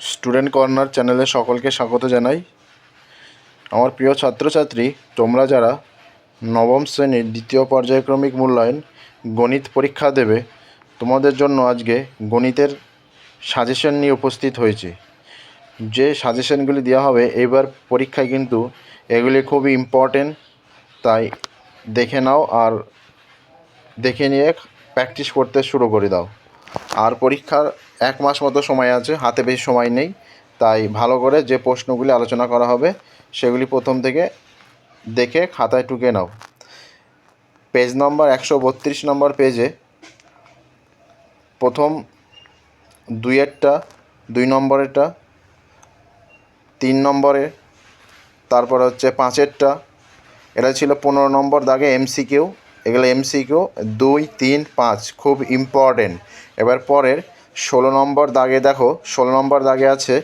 Student corner চ্যানেলে সকলকে স্বাগত জানাই। আমার প্রিয় ছাত্রছাত্রী, তোমরা যারা নবম শ্রেণির দ্বিতীয় পর্যায়ক্রমিক মূল্যায়ন গণিত পরীক্ষা দেবে, তোমাদের জন্য আজকে গণিতের সাজেশন নিয়ে উপস্থিত হয়েছে। যে সাজেশনগুলি দেওয়া হবে, এবার পরীক্ষায় কিন্তু এগুলি খুবই ইম্পর্টেন্ট তাই দেখে নাও আর দেখে নিয়ে প্র্যাকটিস করতে শুরু করে দাও। আর পরীক্ষার এক মাস মতো সময় আছে, হাতে বেশি সময় নেই। তাই ভালো করে যে প্রশ্নগুলি আলোচনা করা হবে, সেগুলি প্রথম থেকে দেখে খাতায় টুকে নাও। পেজ নম্বর একশো বত্রিশ নম্বর পেজে প্রথম দুই দুইয়েরটা, দুই নম্বরেরটা, তিন নম্বরে, তারপর হচ্ছে পাঁচেরটা। এটা ছিল পনেরো নম্বর দাগে এমসিকিউ এগুলো এমসিকিউ দুই, তিন, পাঁচ, খুব ইম্পর্টেন্ট এবার পরের ষোলো নম্বর দাগে দেখো, ষোলো নম্বর দাগে আছে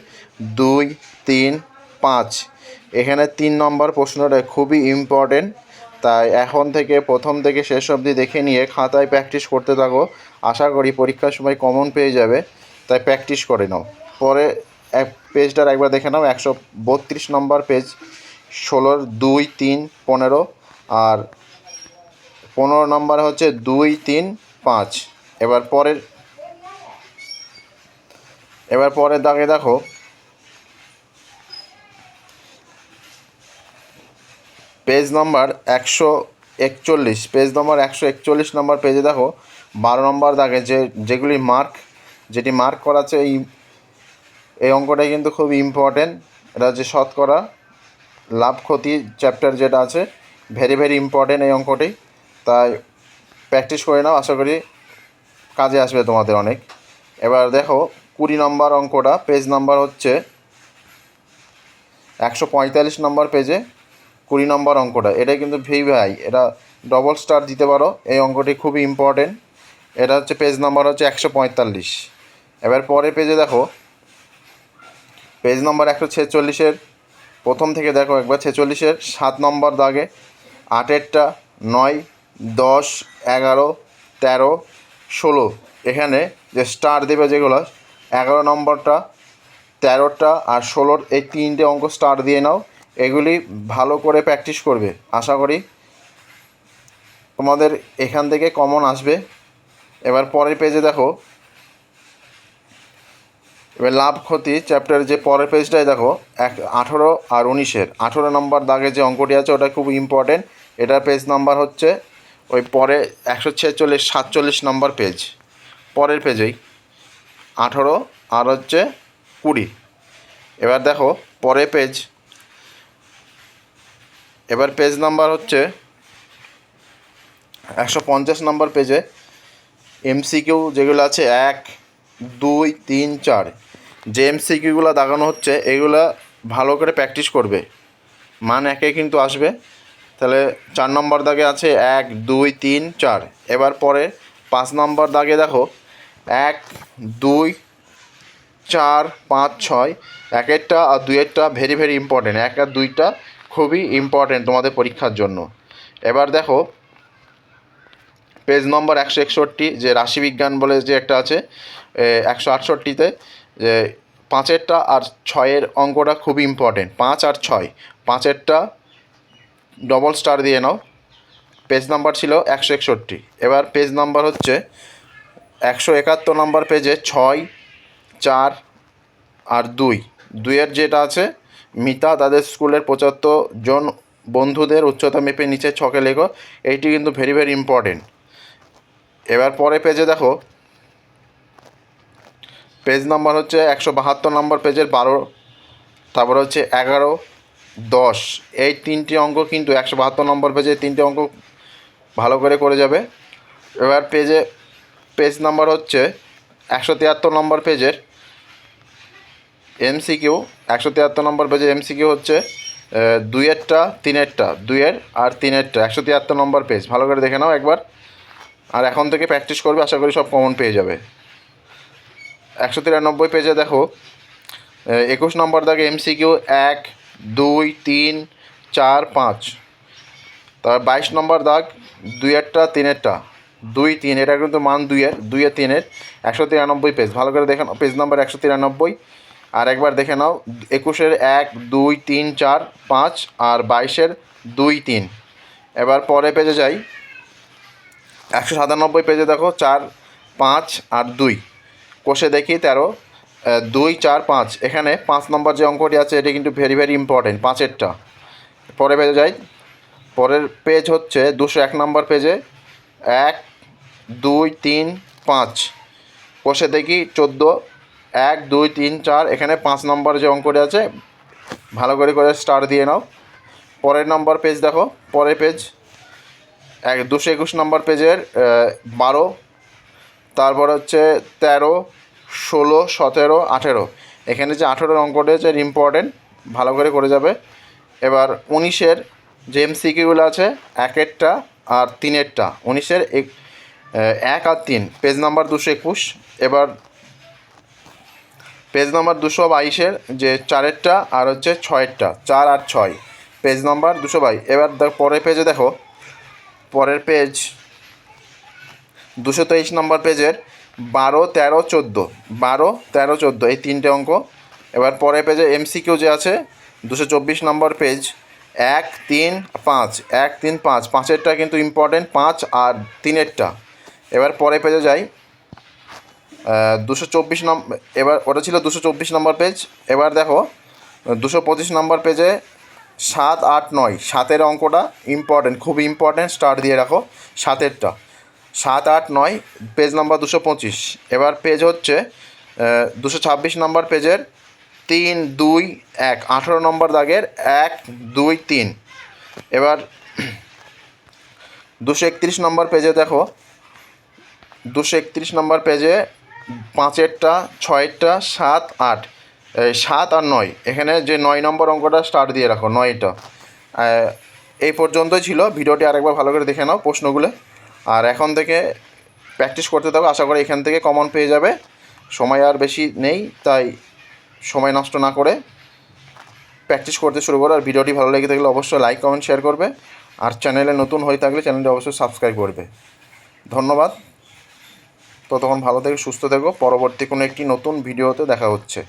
দুই, তিন, পাঁচ। এখানে তিন নম্বর প্রশ্নটা খুবই ইম্পর্টেন্ট তাই এখন থেকে, প্রথম থেকে শেষ অবধি দেখে নিয়ে খাতায় প্র্যাকটিস করতে থাকো। আশা করি পরীক্ষার সময় কমন পেয়ে যাবে। তাই প্র্যাকটিস করে নাও। পরে এক পেজটার একবার দেখে নাও, একশো বত্রিশ নম্বর পেজ ষোলোর দুই, তিন, পনেরো, আর পনেরো নম্বর হচ্ছে দুই, তিন, পাঁচ। এবার পরের এবার পরের দাগে দেখো। পেজ নম্বর একশো একচল্লিশ। পেজ নম্বর একশো একচল্লিশ নম্বর পেজে দেখো, বারো নম্বর দাগে যে, যেগুলি মার্ক যেটি মার্ক করা আছে এই এই অঙ্কটাই কিন্তু খুব ইম্পর্টেন্ট এটা হচ্ছে শতকরা লাভ ক্ষতি চ্যাপ্টার যেটা আছে ভেরি ভেরি ইম্পর্টেন্ট এই অঙ্কটি। তাই প্র্যাকটিস করে নাও, আশা করি কাজে আসবে তোমাদের অনেক। এবার দেখো কুড়ি নম্বর অঙ্কটা পেজ নাম্বার হচ্ছে একশো পঁয়তাল্লিশ নম্বর পেজে কুড়ি নম্বর অঙ্কটা। এটা কিন্তু ভি ভাই, এটা ডবল স্টার দিতে পারো। এই অঙ্কটি খুবই ইম্পর্টেন্ট এটা হচ্ছে পেজ নাম্বার হচ্ছে একশো পঁয়তাল্লিশ। এবার পরের পেজে দেখো। পেজ নম্বর একশো ছেচল্লিশের, প্রথম থেকে দেখো একবার, ছেচল্লিশের সাত নম্বর দাগে, আটেরটা, নয়, দশ, এগারো, তেরো, ষোলো। এখানে যে স্টার দেবে যেগুলো এগারো নম্বরটা, তেরোটা আর ষোলোর এই তিনটে অঙ্ক স্টার দিয়ে নাও। এগুলি ভালো করে প্র্যাকটিস করবে, আশা করি। তোমাদের এখান থেকে কমন আসবে। এবার পরের পেজে দেখো। এবার লাভ ক্ষতি চ্যাপ্টার যে পরের পেজটায় দেখো, এক, আঠেরো আর উনিশের। আঠেরো নম্বর দাগে যে অঙ্কটি আছে, ওটা খুব ইম্পর্টেন্ট এটার পেজ নাম্বার হচ্ছে ওই পরে একশো ছেচল্লিশ, সাতচল্লিশ নম্বর পেজ পরের পেজেই আঠেরো, আর হচ্ছে কুড়ি। এবার দেখো, পরের পেজ এবার পেজ নাম্বার হচ্ছে একশো পঞ্চাশ নম্বর পেজে এমসিকিউ যেগুলো আছে, এক, দুই, তিন, চার। যে এমসিকিউগুলো দাগানো হচ্ছে, এগুলো ভালো করে প্র্যাকটিস করবে। মান একে কিন্তু আসবে। তাহলে চার নম্বর দাগে আছে, এক, দুই, তিন, চার। এবার পরে পাঁচ নম্বর দাগে দেখো এক, দুই, চার, পাঁচ, ছয়। একেরটা আর দুইয়েরটা ভেরি ভেরি ইম্পর্টেন্ট এক আর দুইটা খুবই ইম্পর্টেন্ট তোমাদের পরীক্ষার জন্য। এবার দেখো পেজ নম্বর একশো একষট্টি, যে রাশিবিজ্ঞান বলে যে একটা আছে একশো আটষট্টিতে, যে পাঁচেরটা আর ছয়ের অঙ্কটা খুবই ইম্পর্টেন্ট পাঁচ আর ছয়। পাঁচেরটা ডবল স্টার দিয়ে নাও। পেজ নাম্বার ছিল একশো একষট্টি। এবার পেজ নাম্বার হচ্ছে একশো একাত্তর নম্বর পেজে ছয়, চার আর দুই। দুইয়ের যেটা আছে, মিতা তাদের স্কুলের পঁচাত্তর জন বন্ধুদের উচ্চতা মেপে নিচে ছকে লেখো, এইটি কিন্তু ভেরি ভেরি ইম্পর্টেন্ট এবার পরে পেজে দেখো, পেজ নাম্বার হচ্ছে একশো বাহাত্তর নম্বর পেজের বারো, তারপর হচ্ছে এগারো দশ। এই তিনটি অঙ্ক কিন্তু একশো বাহাত্তর নম্বর পেজে তিনটি অঙ্ক ভালো করে করে যাবে। এবার পেজে পেজ নাম্বার হচ্ছে একশো তিয়াত্তর নম্বর পেজের এমসিকিউ একশো তিয়াত্তর নম্বর পেজের এমসিকিউ হচ্ছে দুইয়েরটা তিনেরটা দুইয়ের আর তিনেরটা একশো তিয়াত্তর নম্বর পেজ ভালো করে দেখে নাও একবার। আর এখন থেকে প্র্যাকটিস করবে, আশা করি সব কমন পেয়ে যাবে। একশো তিরানব্বই পেজে দেখো একুশ নম্বর দাগে এমসিকিউ এক, দুই, তিন, চার, পাঁচ। তারপর বাইশ নম্বর দাগ দুইয়েরটা তিনেরটা দুই, তিন, এটা কিন্তু মান দুইয়ের দুইয়ের তিনের, একশো তিরানব্বই পেজ ভালো করে দেখেন পেজ নাম্বার একশো তিরানব্বই। আর একবার দেখে নাও, একুশের এক, দুই, তিন, চার, পাঁচ, আর বাইশের দুই, তিন। এবার পরে পেজে যাই। একশো সাতানব্বই পেজে দেখো, চার, পাঁচ, আর দুই। কোষে দেখি, তেরো দুই, চার, পাঁচ। এখানে পাঁচ নম্বর যে অঙ্কটি আছে, এটি কিন্তু ভেরি ভেরি ইম্পর্টেন্ট পাঁচেরটা। পরে পেজে যাই। পরের পেজ হচ্ছে দুশো এক নম্বর পেজে এক দুই, তিন, পাঁচ। কোষে দেখি চোদ্দ, এক, দুই, তিন, চার, এখানে পাঁচ নম্বর যে অঙ্কটি আছে, ভালো করে করে স্টার দিয়ে নাও। পরের নম্বর পেজ দেখো, পরের পেজ এক, দুশো একুশ নম্বর পেজের বারো, তারপর হচ্ছে তেরো, ষোলো, সতেরো, আঠেরো। এখানে যে আঠেরোর অঙ্কটা হচ্ছে ইম্পর্টেন্ট ভালো করে করে যাবে। এবার উনিশের যে এমসিকিউগুলো আছে, একেরটা আর তিনেরটা, উনিশের এক এক আর তিন। পেজ নাম্বার দুশো একুশ। এবার পেজ নাম্বার দুশো বাইশের যে চারেরটা আর হচ্ছে ছয়েরটা, চার আর ছয়। পেজ নাম্বার দুশো বাইশ। এবার পরের পেজে দেখো। পরের পেজ দুশো তেইশ নম্বর পেজের বারো, তেরো, চোদ্দ। বারো, তেরো, চোদ্দ, এই তিনটে অঙ্ক। এবার পরের পেজে এমসিকিউ যে আছে, দুশো চব্বিশ নম্বর পেজ এক, তিন, পাঁচ। এক, তিন, পাঁচ। পাঁচেরটা কিন্তু ইম্পর্টেন্ট পাঁচ আর তিনেরটা। এবার পরে পেজে যাই। দুশো চব্বিশ নম্বর এবার ওটা ছিল দুশো চব্বিশ নম্বর পেজ এবার দেখো, দুশো পঁচিশ নম্বর পেজে সাত, আট, নয়। সাতের অঙ্কটা ইম্পর্টেন্ট খুব ইম্পর্টেন্ট স্টার্ট দিয়ে রাখো। সাতেরটা। সাত, আট, নয় পেজ নাম্বার দুশো পঁচিশ। এবার পেজ হচ্ছে দুশো ছাব্বিশ নম্বর পেজের তিন, দুই, এক। আঠেরো নম্বর দাগের এক, দুই, তিন। এবার দুশো একত্রিশ নম্বর পেজে দেখো দুশো একত্রিশ নম্বর পেজে পাঁচেরটা, ছয়েরটা, সাত, আট। সাত আর নয়। এখানে যে নয় নম্বর অঙ্কটা স্টার্ট দিয়ে রাখো, নয়টা। এই পর্যন্তই ছিল। ভিডিওটি আরেকবার ভালো করে দেখে নাও প্রশ্নগুলো। আর এখন থেকে প্র্যাকটিস করতে থাকো। আশা করি এখান থেকে কমন পেয়ে যাবে। সময় আর বেশি নেই, তাই সময় নষ্ট না করে প্র্যাকটিস করতে শুরু করো। আর ভিডিওটি ভালো লেগে থাকলে অবশ্যই লাইক কমেন্ট শেয়ার করবে। আর চ্যানেলে নতুন হয়ে থাকলে চ্যানেলটি অবশ্যই সাবস্ক্রাইব করবে। ধন্যবাদ। ততক্ষণ ভালো থেকে সুস্থ থেকো। পরবর্তী কোনো একটি নতুন ভিডিওতে দেখা হচ্ছে।